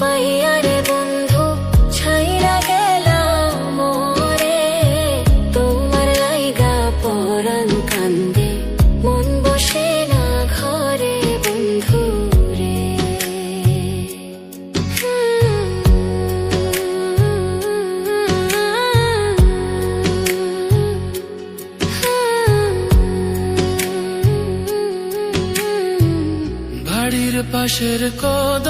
পাইয়া বন্ধু ছাইরা তোমার লাইগা মন বসে না বন্ধু রে। বাড়ির পাশের কদ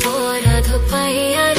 पया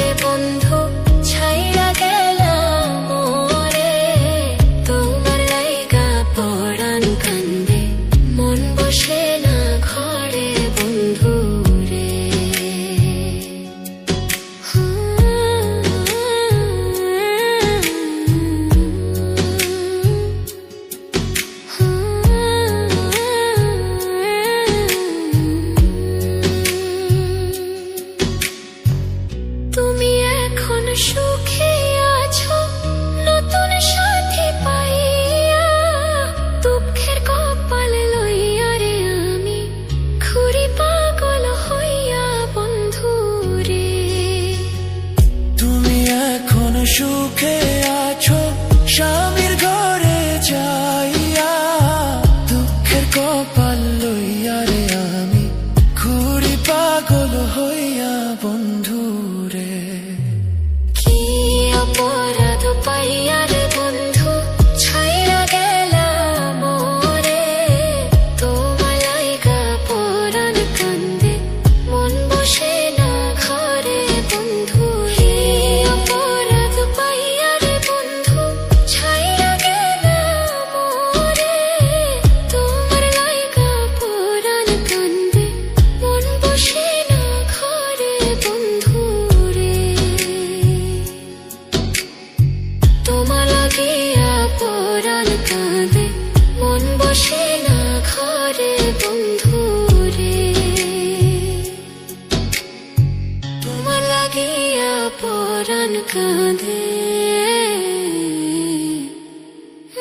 পরাণ কাঁদে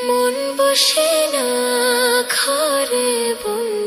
মন বসে না ঘরে বন্ধু।